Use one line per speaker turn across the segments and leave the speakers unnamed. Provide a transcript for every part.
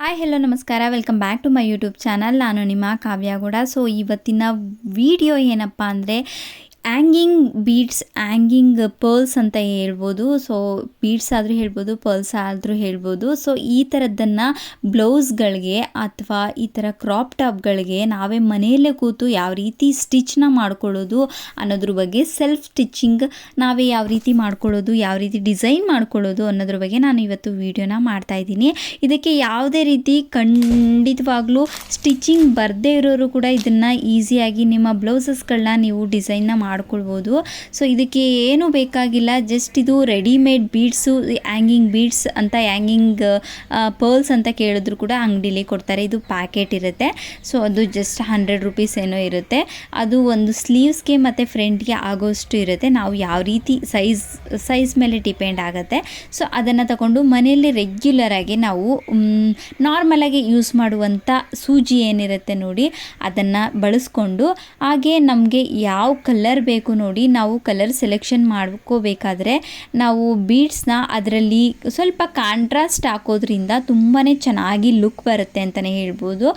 Hi hello ನಮಸ್ಕಾರ. Welcome back to my YouTube channel ನಾನು ನಿಮ್ಮ ಕಾವ್ಯ ಸೊ ಇವತ್ತಿನ ವಿಡಿಯೋ ಏನಪ್ಪ ಅಂದರೆ ಆ್ಯಂಗಿಂಗ್ ಬೀಡ್ಸ್ ಆ್ಯಂಗಿಂಗ್ ಪರ್ಲ್ಸ್ ಅಂತ ಹೇಳ್ಬೋದು. ಸೊ ಬೀಡ್ಸ್ ಆದರೂ ಹೇಳ್ಬೋದು ಪರ್ಲ್ಸ್ ಆದರೂ ಹೇಳ್ಬೋದು. ಸೊ ಈ ಥರದ್ದನ್ನು ಬ್ಲೌಸ್ಗಳಿಗೆ ಅಥವಾ ಈ ಥರ ಕ್ರಾಪ್ ಟಾಪ್ಗಳಿಗೆ ನಾವೇ ಮನೆಯಲ್ಲೇ ಕೂತು ಯಾವ ರೀತಿ ಸ್ಟಿಚ್ನ ಮಾಡ್ಕೊಳ್ಳೋದು ಅನ್ನೋದ್ರ ಬಗ್ಗೆ ಸೆಲ್ಫ್ ಸ್ಟಿಚ್ಚಿಂಗ್ ನಾವೇ ಯಾವ ರೀತಿ ಮಾಡ್ಕೊಳ್ಳೋದು, ಯಾವ ರೀತಿ ಡಿಸೈನ್ ಮಾಡ್ಕೊಳ್ಳೋದು ಅನ್ನೋದ್ರ ಬಗ್ಗೆ ನಾನು ಇವತ್ತು ವೀಡಿಯೋನ ಮಾಡ್ತಾ ಇದ್ದೀನಿ. ಇದಕ್ಕೆ ಯಾವುದೇ ರೀತಿ ಖಂಡಿತವಾಗ್ಲೂ ಸ್ಟಿಚಿಂಗ್ ಬರದೇ ಇರೋರು ಕೂಡ ಇದನ್ನು ಈಸಿಯಾಗಿ ನಿಮ್ಮ ಬ್ಲೌಸಸ್ಗಳನ್ನ ನೀವು ಡಿಸೈನ್ನ ಮಾಡ್ಕೊಳ್ಬೋದು. ಸೊ ಇದಕ್ಕೆ ಏನು ಬೇಕಾಗಿಲ್ಲ ಜಸ್ಟ್ ಇದು ರೆಡಿಮೇಡ್ ಬೀಡ್ಸು ಹ್ಯಾಂಗಿಂಗ್ ಬೀಡ್ಸ್ ಅಂತ ಹ್ಯಾಂಗಿಂಗ್ ಪರ್ಲ್ಸ್ ಅಂತ ಕೇಳಿದ್ರು ಕೂಡ ಅಂಗಡಿಲಿ ಕೊಡ್ತಾರೆ. ಇದು ಪ್ಯಾಕೆಟ್ ಇರುತ್ತೆ. ಸೊ ಅದು ಜಸ್ಟ್ ಹಂಡ್ರೆಡ್ ರುಪೀಸ್ ಏನೋ ಇರುತ್ತೆ. ಅದು ಒಂದು ಸ್ಲೀವ್ಸ್ಗೆ ಮತ್ತು ಫ್ರಂಟ್ಗೆ ಆಗೋಷ್ಟು ಇರುತ್ತೆ. ನಾವು ಯಾವ ರೀತಿ ಸೈಜ್ ಸೈಜ್ ಮೇಲೆ ಡಿಪೆಂಡ್ ಆಗುತ್ತೆ. ಸೊ ಅದನ್ನು ತಗೊಂಡು ಮನೆಯಲ್ಲಿ ರೆಗ್ಯುಲರಾಗಿ ನಾವು ನಾರ್ಮಲಾಗಿ ಯೂಸ್ ಮಾಡುವಂಥ ಸೂಜಿ ಏನಿರುತ್ತೆ ನೋಡಿ, ಅದನ್ನು ಬಳಸ್ಕೊಂಡು ಹಾಗೆ ನಮಗೆ ಯಾವ ಕಲರ್ ಬೇಕು ನೋಡಿ, ನಾವು ಕಲರ್ ಸೆಲೆಕ್ಷನ್ ಮಾಡ್ಕೋಬೇಕಾದ್ರೆ ನಾವು ಬೀಡ್ಸ್ನ ಅದರಲ್ಲಿ ಸ್ವಲ್ಪ ಕಾಂಟ್ರಾಸ್ಟ್ ಹಾಕೋದ್ರಿಂದ ತುಂಬಾ ಚೆನ್ನಾಗಿ ಲುಕ್ ಬರುತ್ತೆ ಅಂತಲೇ ಹೇಳ್ಬೋದು.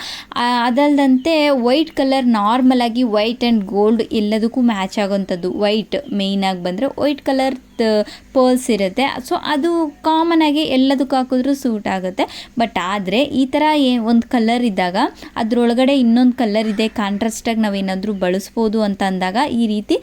ಅದಲ್ಲದಂತೆ ವೈಟ್ ಕಲರ್ ನಾರ್ಮಲಾಗಿ ವೈಟ್ ಆ್ಯಂಡ್ ಗೋಲ್ಡ್ ಎಲ್ಲದಕ್ಕೂ ಮ್ಯಾಚ್ ಆಗೋಂಥದ್ದು. ವೈಟ್ ಮೇಯ್ನಾಗಿ ಬಂದರೆ ವೈಟ್ ಕಲರ್ ಪರ್ಲ್ಸ್ ಇರುತ್ತೆ. ಸೊ, ಅದು ಕಾಮನ್ ಆಗಿ ಎಲ್ಲದಕ್ಕೂ ಹಾಕಿದ್ರೂ ಸೂಟ್ ಆಗುತ್ತೆ. ಬಟ್ ಆದರೆ ಈ ಥರ ಏ, ಒಂದು ಕಲರ್ ಇದ್ದಾಗ, ಅದರೊಳಗಡೆ ಇನ್ನೊಂದು ಕಲರ್ ಇದೆ ಕಾಂಟ್ರಾಸ್ಟಾಗಿ ನಾವೇನಾದರೂ ಬಳಸ್ಬೋದು ಅಂತ ಅಂದಾಗ ಈ ರೀತಿ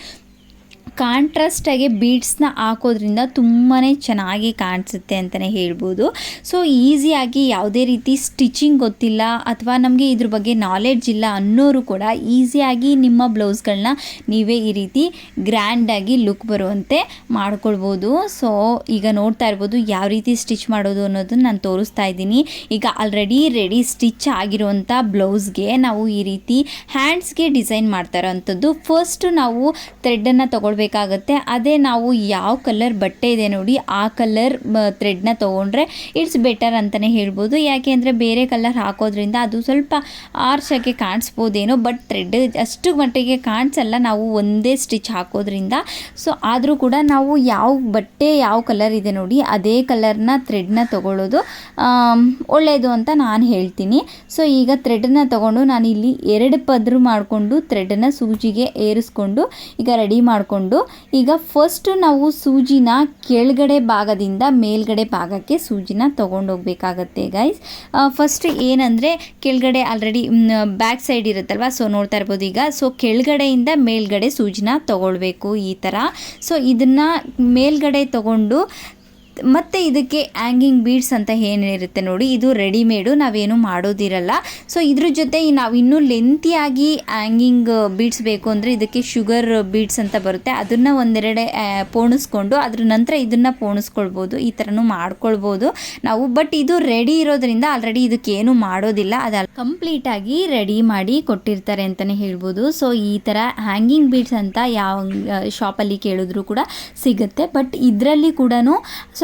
ಕಾಂಟ್ರಾಸ್ಟಾಗಿ ಬೀಡ್ಸ್ನ ಹಾಕೋದ್ರಿಂದ ತುಂಬಾ ಚೆನ್ನಾಗಿ ಕಾಣಿಸುತ್ತೆ ಅಂತಲೇ ಹೇಳ್ಬೋದು. ಸೊ ಈಸಿಯಾಗಿ ಯಾವುದೇ ರೀತಿ ಸ್ಟಿಚಿಂಗ್ ಗೊತ್ತಿಲ್ಲ ಅಥವಾ ನಮಗೆ ಇದ್ರ ಬಗ್ಗೆ ನಾಲೆಡ್ಜ್ ಇಲ್ಲ ಅನ್ನೋರು ಕೂಡ ಈಸಿಯಾಗಿ ನಿಮ್ಮ ಬ್ಲೌಸ್ಗಳನ್ನ ನೀವೇ ಈ ರೀತಿ ಗ್ರ್ಯಾಂಡಾಗಿ ಲುಕ್ ಬರುವಂತೆ ಮಾಡ್ಕೊಳ್ಬೋದು. ಸೊ ಈಗ ನೋಡ್ತಾ ಇರ್ಬೋದು ಯಾವ ರೀತಿ ಸ್ಟಿಚ್ ಮಾಡೋದು ಅನ್ನೋದನ್ನು ನಾನು ತೋರಿಸ್ತಾ ಇದ್ದೀನಿ. ಈಗ ಆಲ್ರೆಡಿ ರೆಡಿ ಸ್ಟಿಚ್ ಆಗಿರುವಂಥ ಬ್ಲೌಸ್ಗೆ ನಾವು ಈ ರೀತಿ ಹ್ಯಾಂಡ್ಸ್ಗೆ ಡಿಸೈನ್ ಮಾಡ್ತಾ ಇರೋವಂಥದ್ದು ಫಸ್ಟು ನಾವು ಥ್ರೆಡನ್ನು ತಗೊಳ್ಬೇಕಾಗತ್ತೆ ಅದೇ ನಾವು ಯಾವ ಕಲರ್ ಬಟ್ಟೆ ಇದೆ ನೋಡಿ, ಆ ಕಲರ್ ಥ್ರೆಡ್ನ ತೊಗೊಂಡ್ರೆ ಇಟ್ಸ್ ಬೆಟರ್ ಅಂತಲೇ ಹೇಳ್ಬೋದು. ಯಾಕೆ ಅಂದರೆ ಬೇರೆ ಕಲರ್ ಹಾಕೋದ್ರಿಂದ ಅದು ಸ್ವಲ್ಪ ಆರ್ಸಕ್ಕೆ ಕಾಣಿಸ್ಬೋದೇನೋ ಬಟ್ ಥ್ರೆಡ್ ಅಷ್ಟು ಮಟ್ಟಿಗೆ ಕಾಣಿಸಲ್ಲ. ನಾವು ಒಂದೇ ಸ್ಟಿಚ್ ಹಾಕೋದ್ರಿಂದ. ಸೊ ಆದರೂ ಕೂಡ ನಾವು ಯಾವ ಬಟ್ಟೆ ಯಾವ ಕಲರ್ ಇದೆ ನೋಡಿ, ಅದೇ ಕಲರ್ನ ಥ್ರೆಡ್ನ ತೊಗೊಳ್ಳೋದು ಒಳ್ಳೆಯದು ಅಂತ ನಾನು ಹೇಳ್ತೀನಿ. ಸೊ ಈಗ ಥ್ರೆಡ್ನ ತಗೊಂಡು ನಾನು ಇಲ್ಲಿ ಎರಡು ಪದ್ರು ಮಾಡಿಕೊಂಡು ಥ್ರೆಡ್ನ ಸೂಜಿಗೆ ಏರಿಸ್ಕೊಂಡು ಈಗ ರೆಡಿ ಮಾಡಿಕೊಂಡು ಈಗ ಫಸ್ಟು ನಾವು ಸೂಜಿನ ಕೆಳಗಡೆ ಭಾಗದಿಂದ ಮೇಲ್ಗಡೆ ಭಾಗಕ್ಕೆ ಸೂಜಿನ ತೊಗೊಂಡೋಗ್ಬೇಕಾಗತ್ತೆ ಗೈಸ್ ಫಸ್ಟ್ ಏನಂದರೆ ಕೆಳಗಡೆ ಆಲ್ರೆಡಿ ಬ್ಯಾಕ್ ಸೈಡ್ ಇರುತ್ತಲ್ವ ಸೊ ನೋಡ್ತಾ ಇರ್ಬೋದು ಈಗ. ಸೊ ಕೆಳಗಡೆಯಿಂದ ಮೇಲ್ಗಡೆ ಸೂಜಿನ ತೊಗೊಳ್ಬೇಕು ಈ ಥರ ಸೊ ಇದನ್ನು ಮೇಲ್ಗಡೆ ತಗೊಂಡು ಮತ್ತು ಇದಕ್ಕೆ ಹ್ಯಾಂಗಿಂಗ್ ಬೀಡ್ಸ್ ಅಂತ ಏನಿರುತ್ತೆ ನೋಡಿ, ಇದು ರೆಡಿಮೇಡು ನಾವೇನು ಮಾಡೋದಿರಲ್ಲ. ಸೊ ಇದ್ರ ಜೊತೆ ನಾವು ಇನ್ನೂ ಲೆಂತಿಯಾಗಿ ಹ್ಯಾಂಗಿಂಗ್ ಬೀಡ್ಸ್ ಬೇಕು ಅಂದರೆ ಇದಕ್ಕೆ ಶುಗರ್ ಬೀಡ್ಸ್ ಅಂತ ಬರುತ್ತೆ. ಅದನ್ನು ಒಂದೆರಡೆ ಪೋಣಿಸ್ಕೊಂಡು ಅದ್ರ ನಂತರ ಇದನ್ನು ಪೋಣಿಸ್ಕೊಳ್ಬೋದು, ಈ ಥರನೂ ಮಾಡ್ಕೊಳ್ಬೋದು ನಾವು. ಬಟ್ ಇದು ರೆಡಿ ಇರೋದ್ರಿಂದ ಆಲ್ರೆಡಿ ಇದಕ್ಕೆ ಏನು ಮಾಡೋದಿಲ್ಲ ಅದು ಕಂಪ್ಲೀಟಾಗಿ ರೆಡಿ ಮಾಡಿ ಕೊಟ್ಟಿರ್ತಾರೆ ಅಂತಲೇ ಹೇಳ್ಬೋದು. ಸೊ ಈ ಥರ ಹ್ಯಾಂಗಿಂಗ್ ಬೀಡ್ಸ್ ಅಂತ ಯಾವ ಶಾಪಲ್ಲಿ ಕೇಳಿದ್ರು ಕೂಡ ಸಿಗುತ್ತೆ. ಬಟ್ ಇದರಲ್ಲಿ ಕೂಡ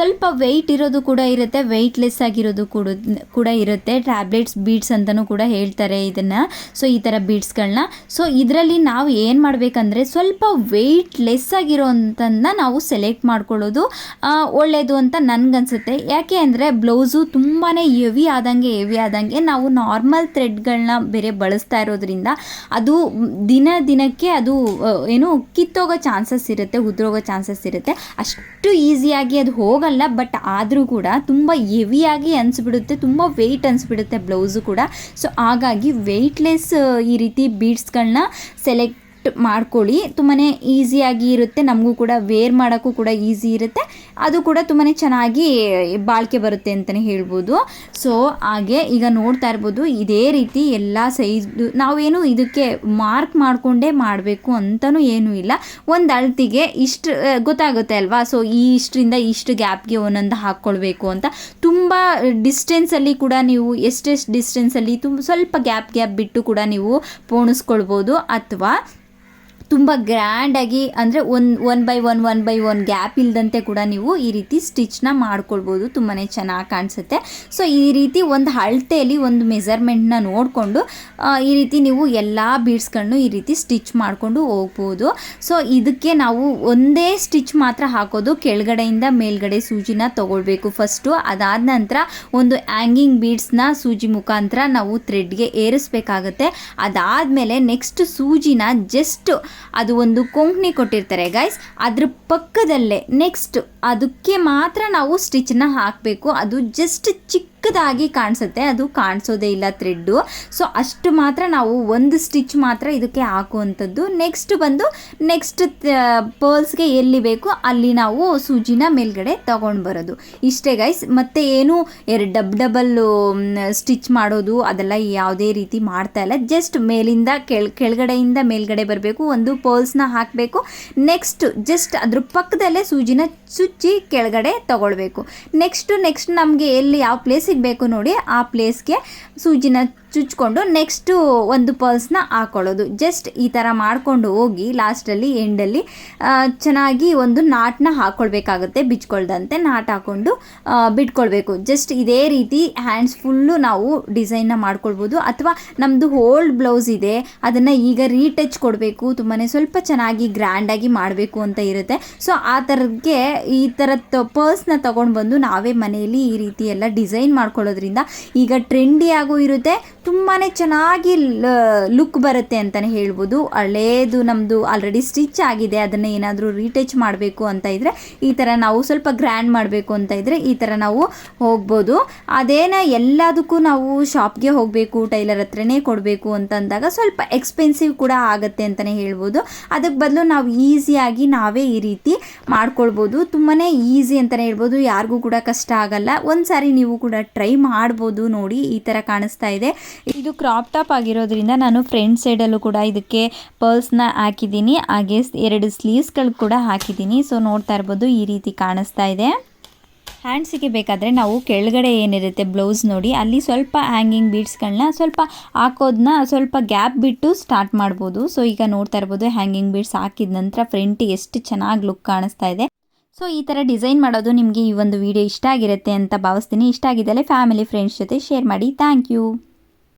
ಸ್ವಲ್ಪ ವೆಯ್ಟ್ ಇರೋದು ಕೂಡ ಇರುತ್ತೆ ವೆಯ್ಟ್ಲೆಸ್ ಆಗಿರೋದು ಕೂಡ ಕೂಡ ಇರುತ್ತೆ. ಟ್ಯಾಬ್ಲೆಟ್ಸ್ ಬೀಡ್ಸ್ ಅಂತಲೂ ಕೂಡ ಹೇಳ್ತಾರೆ ಇದನ್ನು. ಸೊ ಈ ಥರ ಬೀಡ್ಸ್ಗಳನ್ನ ಸೊ ಇದರಲ್ಲಿ ನಾವು ಏನು ಮಾಡಬೇಕಂದ್ರೆ ಸ್ವಲ್ಪ ವೆಯ್ಟ್ ಲೆಸ್ ಆಗಿರೋಂಥದ್ದನ್ನ ನಾವು ಸೆಲೆಕ್ಟ್ ಮಾಡ್ಕೊಳ್ಳೋದು ಒಳ್ಳೆಯದು ಅಂತ ನನಗನ್ಸುತ್ತೆ. ಯಾಕೆ ಅಂದರೆ ಬ್ಲೌಸು ತುಂಬಾ ಹೆವಿ ಆದಂಗೆ ಹೆವಿ ಆದಂಗೆ ನಾವು ನಾರ್ಮಲ್ ಥ್ರೆಡ್ಗಳನ್ನ ಬೇರೆ ಬಳಸ್ತಾ ಇರೋದ್ರಿಂದ ಅದು ದಿನ ದಿನಕ್ಕೆ ಅದು ಏನು ಕಿತ್ತೋಗೋ ಚಾನ್ಸಸ್ ಇರುತ್ತೆ, ಉದ್ರೋಗೋ ಚಾನ್ಸಸ್ ಇರುತ್ತೆ. ಅಷ್ಟು ಈಸಿಯಾಗಿ ಅದು ಹೋಗಲ್ಲ. ಬಟ್ ಆದರೂ ಕೂಡ ತುಂಬ ಹೆವಿಯಾಗಿ ಅನಿಸ್ಬಿಡುತ್ತೆ, ತುಂಬ ವೆಯ್ಟ್ ಅನಿಸ್ಬಿಡುತ್ತೆ ಬ್ಲೌಸು ಕೂಡ. ಸೊ ಹಾಗಾಗಿ ವೆಯ್ಟ್ಲೆಸ್ ಈ ರೀತಿ ಬೀಡ್ಸ್ಗಳನ್ನ ಸೆಲೆಕ್ಟ್ ಮಾಡ್ಕೊಳ್ಳಿ. ತುಂಬಾ ಈಸಿಯಾಗಿ ಇರುತ್ತೆ. ನಮಗೂ ಕೂಡ ವೇರ್ ಮಾಡೋಕ್ಕೂ ಕೂಡ ಈಸಿ ಇರುತ್ತೆ. ಅದು ಕೂಡ ತುಂಬಾ ಚೆನ್ನಾಗಿ ಬಾಳಿಕೆ ಬರುತ್ತೆ ಅಂತಲೇ ಹೇಳ್ಬೋದು. ಸೊ ಹಾಗೆ ಈಗ ನೋಡ್ತಾ ಇರ್ಬೋದು, ಇದೇ ರೀತಿ ಎಲ್ಲ ಸೈಜ್ ನಾವೇನು ಇದಕ್ಕೆ ಮಾರ್ಕ್ ಮಾಡಿಕೊಂಡೇ ಮಾಡಬೇಕು ಅಂತಲೂ ಏನೂ ಇಲ್ಲ. ಒಂದು ಅಳತಿಗೆ ಇಷ್ಟು ಗೊತ್ತಾಗುತ್ತೆ ಅಲ್ವಾ? ಸೊ ಈ ಇಷ್ಟರಿಂದ ಇಷ್ಟು ಗ್ಯಾಪ್ಗೆ ಒಂದೊಂದು ಹಾಕ್ಕೊಳ್ಬೇಕು ಅಂತ. ತುಂಬ ಡಿಸ್ಟೆನ್ಸಲ್ಲಿ ಕೂಡ ನೀವು ಎಷ್ಟೆಷ್ಟು ಡಿಸ್ಟೆನ್ಸಲ್ಲಿ ತುಂಬ ಸ್ವಲ್ಪ ಗ್ಯಾಪ್ ಗ್ಯಾಪ್ ಬಿಟ್ಟು ಕೂಡ ನೀವು ಪೋಣಿಸ್ಕೊಳ್ಬೋದು. ಅಥವಾ ತುಂಬ ಗ್ರ್ಯಾಂಡಾಗಿ ಅಂದರೆ one one by one one by one gap ಇಲ್ಲದಂತೆ ಕೂಡ ನೀವು ಈ ರೀತಿ ಸ್ಟಿಚ್ನ ಮಾಡ್ಕೊಳ್ಬೋದು. ತುಂಬಾ ಚೆನ್ನಾಗಿ ಕಾಣಿಸುತ್ತೆ. ಸೊ ಈ ರೀತಿ ಒಂದು ಅಳತೆಯಲ್ಲಿ ಒಂದು ಮೆಸರ್ಮೆಂಟ್ನ ನೋಡಿಕೊಂಡು ಈ ರೀತಿ ನೀವು ಎಲ್ಲ ಬೀಡ್ಸ್ಗಳನ್ನು ಈ ರೀತಿ ಸ್ಟಿಚ್ ಮಾಡಿಕೊಂಡು ಹೋಗ್ಬೋದು. ಸೊ ಇದಕ್ಕೆ ನಾವು ಒಂದೇ ಸ್ಟಿಚ್ ಮಾತ್ರ ಹಾಕೋದು, ಕೆಳಗಡೆಯಿಂದ ಮೇಲ್ಗಡೆ ಸೂಜಿನ ತೊಗೊಳ್ಬೇಕು ಫಸ್ಟು ಅದಾದ ನಂತರ ಒಂದು ಹ್ಯಾಂಗಿಂಗ್ ಬೀಡ್ಸ್ನ ಸೂಜಿ ಮುಖಾಂತರ ನಾವು ಥ್ರೆಡ್ಗೆ ಏರಿಸ್ಬೇಕಾಗತ್ತೆ. ಅದಾದಮೇಲೆ ನೆಕ್ಸ್ಟ್ ಸೂಜಿನ ಜಸ್ಟ್ ಅದು ಒಂದು ಕೊಂಕಣಿ ಕೊಟ್ಟಿರ್ತಾರೆ ಗೈಸ್ ಅದ್ರ ಪಕ್ಕದಲ್ಲೇ ನೆಕ್ಸ್ಟ್ ಅದಕ್ಕೆ ಮಾತ್ರ ನಾವು ಸ್ಟಿಚ್ನ ಹಾಕಬೇಕು. ಅದು ಜಸ್ಟ್ ಚಿಕ್ಕದಾಗಿ ಕಾಣಿಸುತ್ತೆ, ಅದು ಕಾಣಿಸೋದೇ ಇಲ್ಲ ಥ್ರೆಡ್ಡು ಸೊ ಅಷ್ಟು ಮಾತ್ರ ನಾವು ಒಂದು ಸ್ಟಿಚ್ ಮಾತ್ರ ಇದಕ್ಕೆ ಹಾಕುವಂಥದ್ದು. ನೆಕ್ಸ್ಟ್ ಬಂದು ನೆಕ್ಸ್ಟ್ ಪರ್ಲ್ಸ್ಗೆ ಎಲ್ಲಿ ಬೇಕು ಅಲ್ಲಿ ನಾವು ಸೂಜಿನ ಮೇಲ್ಗಡೆ ತಗೊಂಡು ಬರೋದು. ಇಷ್ಟೇ ಗೈಸ್ ಮತ್ತೆ ಏನು ಎರಡು ಡಬ್ ಡಬಲ್ ಸ್ಟಿಚ್ ಮಾಡೋದು, ಅದೆಲ್ಲ ಯಾವುದೇ ರೀತಿ ಮಾಡ್ತಾ ಇಲ್ಲ. ಜಸ್ಟ್ ಮೇಲಿಂದ, ಕೆಳ, ಕೆಳಗಡೆಯಿಂದ ಮೇಲ್ಗಡೆ ಬರಬೇಕು, ಒಂದು ಪರ್ಲ್ಸ್ನ ಹಾಕಬೇಕು. ನೆಕ್ಸ್ಟ್ ಜಸ್ಟ್ ಅದ್ರ ಪಕ್ಕದಲ್ಲೇ ಸೂಜಿನ ಚುಚ್ಚಿ ಕೆಳಗಡೆ ತಗೊಳ್ಬೇಕು. ನೆಕ್ಸ್ಟು ನೆಕ್ಸ್ಟ್ ನಮಗೆ ಎಲ್ಲಿ ಯಾವ ಪ್ಲೇಸಿಗೆ ಬೇಕು ನೋಡಿ ಆ ಪ್ಲೇಸ್ಗೆ ಸೂಜಿನ ಚುಚ್ಕೊಂಡು ನೆಕ್ಸ್ಟು ಒಂದು ಪರ್ಸ್ನ ಹಾಕೊಳ್ಳೋದು. ಜಸ್ಟ್ ಈ ಥರ ಮಾಡಿಕೊಂಡು ಹೋಗಿ ಲಾಸ್ಟಲ್ಲಿ ಎಂಡಲ್ಲಿ ಚೆನ್ನಾಗಿ ಒಂದು ನಾಟನ್ನ ಹಾಕ್ಕೊಳ್ಬೇಕಾಗುತ್ತೆ ಬಿಚ್ಕೊಳ್ದಂತೆ ನಾಟ್ ಹಾಕ್ಕೊಂಡು ಬಿಟ್ಕೊಳ್ಬೇಕು. ಜಸ್ಟ್ ಇದೇ ರೀತಿ ಹ್ಯಾಂಡ್ಸ್ ಫುಲ್ಲು ನಾವು ಡಿಸೈನ್ನ ಮಾಡ್ಕೊಳ್ಬೋದು. ಅಥವಾ ನಮ್ಮದು ಓಲ್ಡ್ ಬ್ಲೌಸ್ ಇದೆ, ಅದನ್ನು ಈಗ ರೀಟಚ್ ಕೊಡಬೇಕು ತುಂಬಾ ಸ್ವಲ್ಪ ಚೆನ್ನಾಗಿ ಗ್ರ್ಯಾಂಡಾಗಿ ಮಾಡಬೇಕು ಅಂತ ಇರುತ್ತೆ. ಸೊ ಆ ಥರಕ್ಕೆ ಈ ಥರದ ಪರ್ಸ್ನ ತೊಗೊಂಡು ಬಂದು ನಾವೇ ಮನೆಯಲ್ಲಿ ಈ ರೀತಿ ಎಲ್ಲ ಡಿಸೈನ್ ಮಾಡ್ಕೊಳ್ಳೋದ್ರಿಂದ ಈಗ ಟ್ರೆಂಡಿಯಾಗೂ ಇರುತ್ತೆ ತುಂಬಾ ಚೆನ್ನಾಗಿ ಲುಕ್ ಬರುತ್ತೆ ಅಂತಲೇ ಹೇಳ್ಬೋದು. ಹಳೇದು ನಮ್ಮದು ಆಲ್ರೆಡಿ ಸ್ಟಿಚ್ ಆಗಿದೆ. ಅದನ್ನು ಏನಾದರೂ ರೀಟಚ್ ಮಾಡಬೇಕು ಅಂತ ಇದ್ದರೆ ಈ ಥರ ನಾವು ಸ್ವಲ್ಪ ಗ್ರ್ಯಾಂಡ್ ಮಾಡಬೇಕು ಅಂತ ಇದ್ದರೆ ಈ ಥರ ನಾವು ಹೋಗ್ಬೋದು. ಅದೇನ ಎಲ್ಲದಕ್ಕೂ ನಾವು ಶಾಪ್ಗೆ ಹೋಗಬೇಕು, ಟೈಲರ್ ಹತ್ರನೇ ಕೊಡಬೇಕು ಅಂತಂದಾಗ ಸ್ವಲ್ಪ ಎಕ್ಸ್ಪೆನ್ಸಿವ್ ಕೂಡ ಆಗುತ್ತೆ ಅಂತಲೇ ಹೇಳ್ಬೋದು. ಅದಕ್ಕೆ ಬದಲು ನಾವು ಈಸಿಯಾಗಿ ನಾವೇ ಈ ರೀತಿ ಮಾಡ್ಕೊಳ್ಬೋದು. ತುಂಬಾ ಈಸಿ ಅಂತಲೇ ಹೇಳ್ಬೋದು. ಯಾರಿಗೂ ಕೂಡ ಕಷ್ಟ ಆಗಲ್ಲ. ಒಂದು ಸಾರಿ ನೀವು ಕೂಡ ಟ್ರೈ ಮಾಡ್ಬೋದು ನೋಡಿ ಈ ಥರ ಕಾಣಿಸ್ತಾ ಇದೆ. ಇದು ಕ್ರಾಪ್ ಟಾಪ್ ಆಗಿರೋದ್ರಿಂದ ನಾನು ಫ್ರಂಟ್ ಸೈಡಲ್ಲೂ ಕೂಡ ಇದಕ್ಕೆ ಪರ್ಲ್ಸ್ನ ಹಾಕಿದ್ದೀನಿ. ಹಾಗೆ ಎರಡು ಸ್ಲೀವ್ಸ್ಗಳು ಕೂಡ ಹಾಕಿದ್ದೀನಿ. ಸೊ ನೋಡ್ತಾ ಇರ್ಬೋದು ಈ ರೀತಿ ಕಾಣಿಸ್ತಾ ಇದೆ. ಹ್ಯಾಂಡ್ಸಿಗೆ ಬೇಕಾದರೆ ನಾವು ಕೆಳಗಡೆ ಏನಿರುತ್ತೆ ಬ್ಲೌಸ್ ನೋಡಿ, ಅಲ್ಲಿ ಸ್ವಲ್ಪ ಹ್ಯಾಂಗಿಂಗ್ ಬೀಡ್ಸ್ಗಳನ್ನ ಸ್ವಲ್ಪ ಹಾಕೋದನ್ನ ಸ್ವಲ್ಪ ಗ್ಯಾಪ್ ಬಿಟ್ಟು ಸ್ಟಾರ್ಟ್ ಮಾಡ್ಬೋದು. ಸೊ ಈಗ ನೋಡ್ತಾ ಇರ್ಬೋದು ಹ್ಯಾಂಗಿಂಗ್ ಬೀಡ್ಸ್ ಹಾಕಿದ ನಂತರ ಫ್ರಂಟ್ ಎಷ್ಟು ಚೆನ್ನಾಗಿ ಲುಕ್ ಕಾಣಿಸ್ತಾ ಇದೆ. ಸೊ ಈ ಥರ ಡಿಸೈನ್ ಮಾಡೋದು ನಿಮಗೆ ಈ ಒಂದು ವಿಡಿಯೋ ಇಷ್ಟ ಆಗಿರುತ್ತೆ ಅಂತ ಭಾವಿಸ್ತೀನಿ. ಇಷ್ಟ ಆಗಿದ್ದಲ್ಲಿ ಫ್ಯಾಮಿಲಿ ಫ್ರೆಂಡ್ಸ್ ಜೊತೆ ಶೇರ್ ಮಾಡಿ. Thank you